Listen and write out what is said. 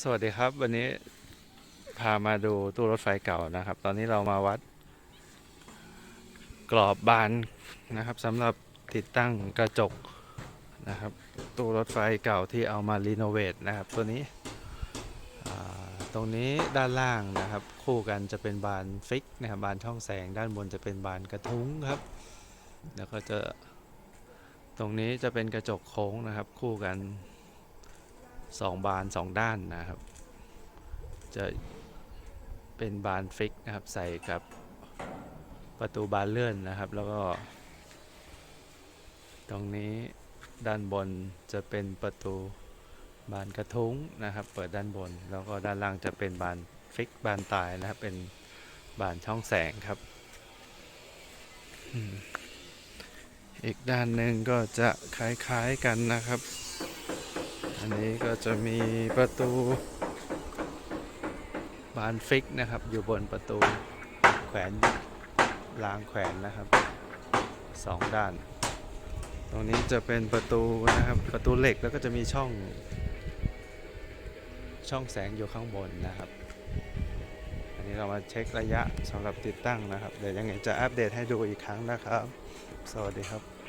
สวัสดีครับ วันนี้พามาดูตู้รถไฟเก่านะครับ ตอนนี้เรามาวัด กรอบบานนะครับสำหรับติดตั้งกระจกนะครับ ตู้รถไฟเก่าที่เอามารีโนเวทนะครับ ตัวนี้ตรงนี้ด้านล่างนะครับ คู่กันจะเป็นบานฟิกนะครับบานช่องแสง ด้านบนจะเป็นบานกระทุ้งครับ แล้วก็จะตรงนี้จะเป็นกระจกโค้งนะครับ คู่กัน สองบานสองด้านนะครับ จะเป็นบานฟิกนะครับ ใส่กับประตูบานเลื่อนนะครับ แล้วก็ ตรงนี้ด้านบนจะเป็นประตูบานกระทุ้งนะครับ เปิดด้านบน แล้วก็ด้านล่างจะเป็นบานฟิกบานตายนะครับ เป็นบานช่องแสงครับ อีกด้านหนึ่งก็จะคล้ายๆกันนะครับ อันนี้ก็จะมีประตูบานฟิกนะครับ อยู่บนประตูแขวนรางแขวนนะครับสองด้าน ตรงนี้จะเป็นประตูนะครับประตูเหล็กแล้วก็จะมีช่อง ช่องแสงอยู่ข้างบนนะครับ อันนี้เรามาเช็คระยะสำหรับติดตั้งนะครับ เดี๋ยวยังไงจะอัปเดตให้ดูอีกครั้งนะครับ สวัสดีครับ